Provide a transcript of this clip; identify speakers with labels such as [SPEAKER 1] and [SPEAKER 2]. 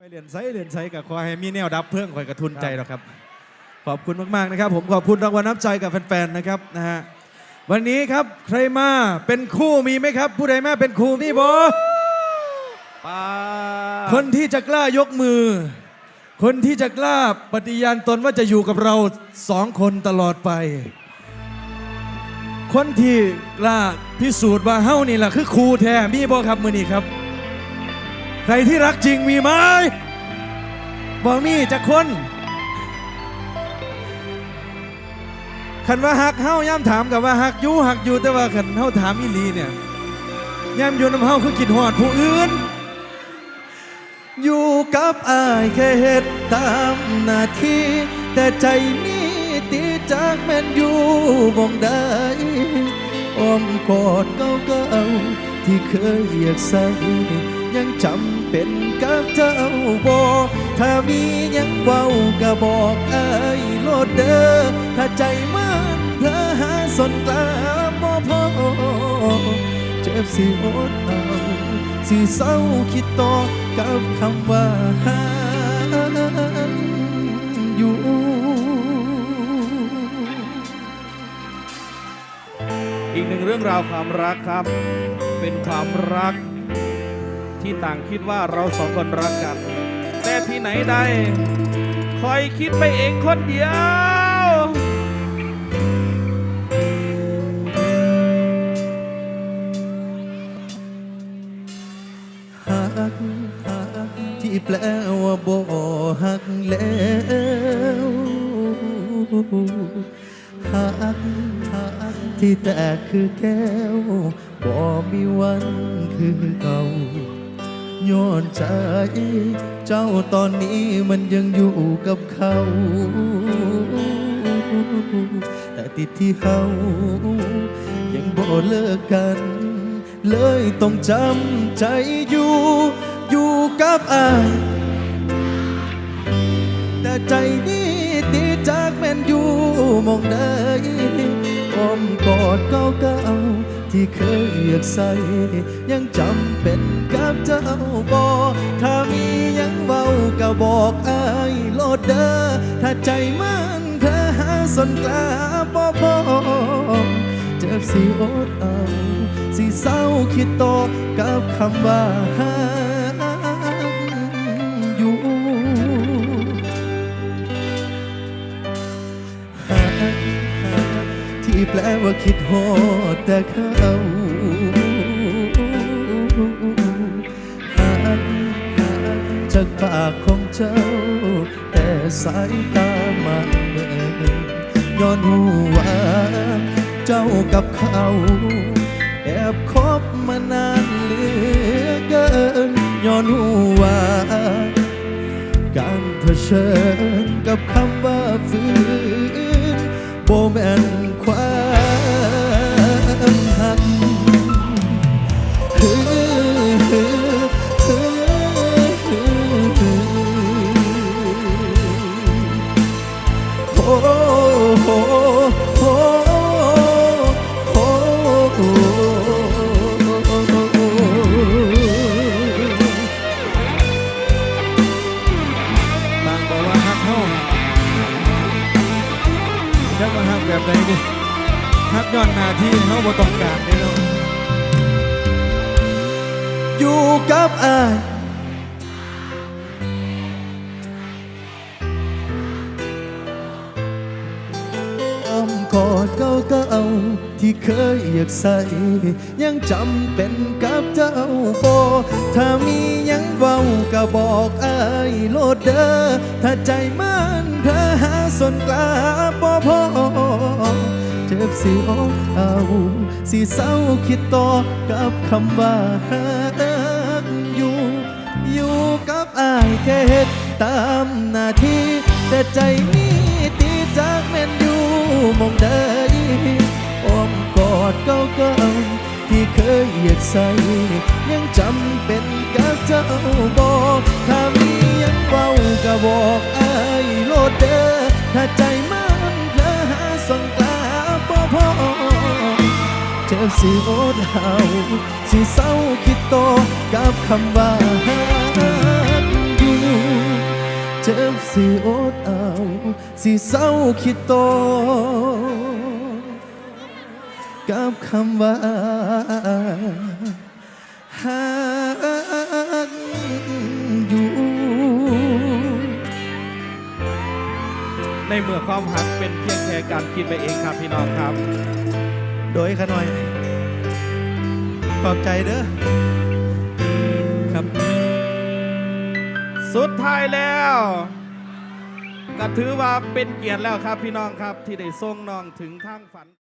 [SPEAKER 1] ไปเรียนไซเรียนไซกับขอให้มีแนวดับเพิ่งคอยกระทุนใจหรอกครับ ขอบคุณมากๆนะครับผมขอบคุณรางวัลน้ำใจกับแฟนๆนะครับนะฮะวันนี้ครับใครมาเป็นคู่มีไหมครับ ผู้ใดมาเป็นคู่มีบอ
[SPEAKER 2] ป้า
[SPEAKER 1] คนที่จะกล้ายกมือ คนที่จะกล้าปฏิญาณตนว่าจะอยู่กับเราสองคนตลอดไป คนที่กล้าพิสูจน์ว่าเฮ้านี่แหละคือครูแท้มีบอครับมือนี้ครับ ใครที่รักจริงมีไหมบอมีจะคนคันว่าหักเฮาย่ำถามกับว่าหักยู่หักอยู่แต่ว่าคันเฮาถามอีหลีเนี่ยย่ำอยู่น้ำเฮาคือกินหอดผู้อื่น อยู่กับอายแค่เหตุตามหน้าที่ แต่ใจนี้ตีจากแม่นอยู่มองได้อ้อมกอดเก่าเก่าๆที่เคยอยากใส่ ยังจำเป็นกับเจ้าบอถ้ามียังเว้าก็บอกอายโลดเด้อถ้าใจมันเพลอหาสนกลาบ่พอเจ็บสิอดเอาสิเศร้าคิดต่อกับคำว่าหาอยู่
[SPEAKER 2] อีกหนึ่งเรื่องราวความรักครับ เป็นความรัก ที่ต่างคิดว่าเราสองคนรักกัน แต่ที่ไหนได้คอยคิดไปเองคนเดียว
[SPEAKER 1] หักหักที่แปลว่าบ่หักแล้วหักหักที่แตกคือแก้วบ่มีวันคือเก่า ย้อนใจ เจ้าตอนนี้มันยังอยู่กับเขา แต่ติดที่เขายังบ่เลิกกัน เลยต้องจำใจอยู่ อยู่กับอายแต่ใจนี้ตีจากแม่นอยู่มองได้อ้อมกอดเก่าๆ ที่เคยอยากใส่ยังจำเป็นกับเจ้าบอถ้ามียังเบาก็บอกอายโลดเด้อถ้าใจมันเธอหาสนกล้าบอพอเจ็บสิอดเอาสิเศร้าคิดตอกับคำว่า ที่แปลว่าคิดโหดแต่เขาหาจากปากของเจ้า แต่สายตามันเบิ่งย้อนหูว่าเจ้ากับเขาแอบคบมานานเหลือเกินย้อนหูว่าการเผชิญกับคำว่าฝืนโบแมน ฮักย้อนนาที่เฮาบ่ต้องการนี่เนาะอยู่กับอายอ้อมกอดเก่าที่เคยอยากใส่ ยังจำเป็นกับเจ้าบอถ้ามียังเว้าก็บอกอายโลดเด้อถ้าใจมันเธอหาสนกล้าบ่พอ เจ็บสิอเอาสิเศร้าคิดต่อกับคำว่าหักอยู่อยู่กับอายแค่เฮ็ดตามหน้าที่แต่ใจนี้ตีจากแม่นอยู่มองได้อ้อมกอดเก่าๆที่เคยอยากใส่ยังจำเป็นกับเจ้าบอกถ้ามียังเบาก็บอกอายโลดเด้อถ้าใจ สิอดเอาสิเศร้าคิดโตกับคำว่าหักอยู่สิอดเอาสิเศร้าคิดโตกับคำว่าหักอยู่
[SPEAKER 2] ในเมื่อความหักเป็นเพียงแค่การคิดไปเองครับพี่น้องครับ
[SPEAKER 1] โดยขน่อย ขอบใจเด้อครับ
[SPEAKER 2] สุดท้ายแล้วก็ถือว่าเป็นเกียรติแล้วครับพี่น้องครับที่ได้ส่งน้องถึงทางฝัน